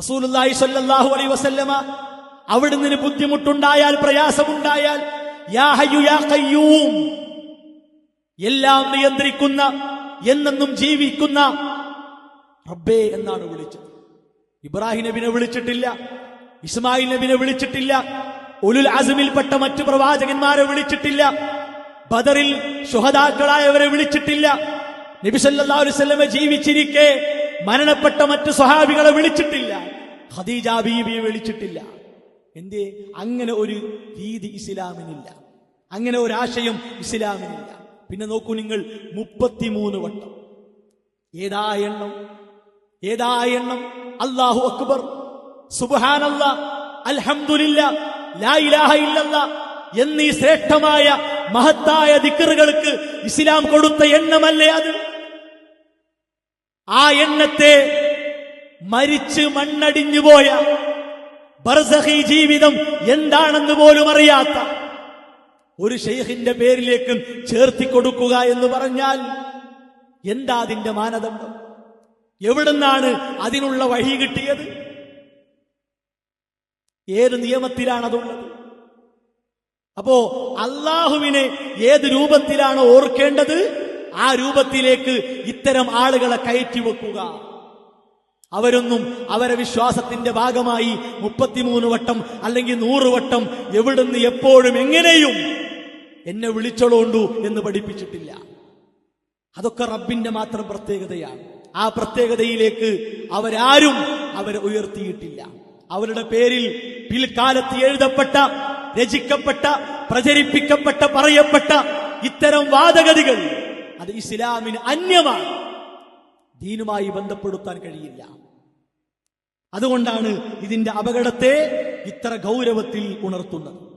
റസൂലുള്ളാഹി സ്വല്ലല്ലാഹു അലൈഹി വസല്ലമ അവിടുന്ന് ബുദ്ധിമുട്ടുണ്ടായാൽ പ്രയാസമുണ്ടായാൽ യാ ഹയ്യു യാ ഖയ്യൂം എല്ലാം നിയന്ത്രിക്കുന്ന എന്നെന്നും ജീവിക്കുന്ന റബ്ബേ എന്നാണ് വിളിച്ചത്. ഇബ്രാഹിം നബിനെ വിളിച്ചിട്ടില്ല ഇസ്മായിൽ നബിനെ വിളിച്ചിട്ടില്ല ഉലുൽ അസമിൽപ്പെട്ട മറ്റു പ്രവാചകന്മാരെ വിളിച്ചിട്ടില്ല ബദറിൽ ശുഹദാക്കളായവരെ വിളിച്ചിട്ടില്ല. നബി സല്ലല്ലാഹു അലൈഹി വസല്ലമ ജീവിച്ചിരിക്കെ മരണപ്പെട്ട മറ്റു സ്വഹാബികളെ വിളിച്ചിട്ടില്ല. ഖദീജ ബീബിയെ വിളിച്ചിട്ടില്ല. എന്തേ? അങ്ങനെ ഒരു രീതി ഇസ്ലാമിനില്ല. അങ്ങനെ ഒരു ആശയം ഇസ്ലാമിനില്ല. പിന്നെ നോക്കൂ നിങ്ങൾ മുപ്പത്തിമൂന്ന് വട്ടം. ഏതാ എണ്ണം? ഏതാ എണ്ണം? അള്ളാഹു അക്ബർ. സുബാനല്ല അൽഹംദുലില്ല. ലാ ഇലാഹ ഇല്ലല്ല. എന്നീ ശ്രേഷ്ഠമായ മഹത്തായ ദിക്കറുകൾക്ക് ഇസ്ലാം കൊടുത്ത എണ്ണമല്ലേ അത്? ആ എണ്ണത്തെ മരിച്ച് മണ്ണടിഞ്ഞു പോയ ബർസഹി ജീവിതം എന്താണെന്ന് പോലും അറിയാത്ത ഒരു ഷെയ്ഖിന്റെ പേരിലേക്ക് ചേർത്തി കൊടുക്കുക എന്ന് പറഞ്ഞാൽ എന്താ അതിന്റെ മാനദണ്ഡം? എവിടുന്നാണ് അതിനുള്ള വഴി കിട്ടിയത്? ഏത് നിയമത്തിലാണ് അതുള്ളത് അപ്പോ അള്ളാഹുവിനെ ഏത് രൂപത്തിലാണ് ഓർക്കേണ്ടത്? ആ രൂപത്തിലേക്ക് ഇത്തരം ആളുകളെ കയറ്റി വെക്കുക. അവരൊന്നും അവരെ വിശ്വാസത്തിന്റെ ഭാഗമായി മുപ്പത്തിമൂന്ന് വട്ടം അല്ലെങ്കിൽ നൂറ് വട്ടം എവിടുന്ന് എപ്പോഴും എങ്ങനെയും എന്നെ വിളിച്ചോളൂ എന്ന് പഠിപ്പിച്ചിട്ടില്ല. അതൊക്കെ റബ്ബിന്റെ മാത്രം പ്രത്യേകതയാണ്. ആ പ്രത്യേകതയിലേക്ക് അവരാരും അവരെ ഉയർത്തിയിട്ടില്ല. അവരുടെ പേരിൽ പിൽക്കാലത്ത് എഴുതപ്പെട്ട രചിക്കപ്പെട്ട പ്രചരിപ്പിക്കപ്പെട്ട പറയപ്പെട്ട ഇത്തരം വാദഗതികൾ അത് ഇസ്ലാമിന് അന്യമാണ്. ദീനുമായി ബന്ധപ്പെടുത്താൻ കഴിയില്ല. അതുകൊണ്ടാണ് ഇതിന്റെ അപകടത്തെ ഇത്ര ഗൗരവത്തിൽ ഉണർത്തുന്നത്.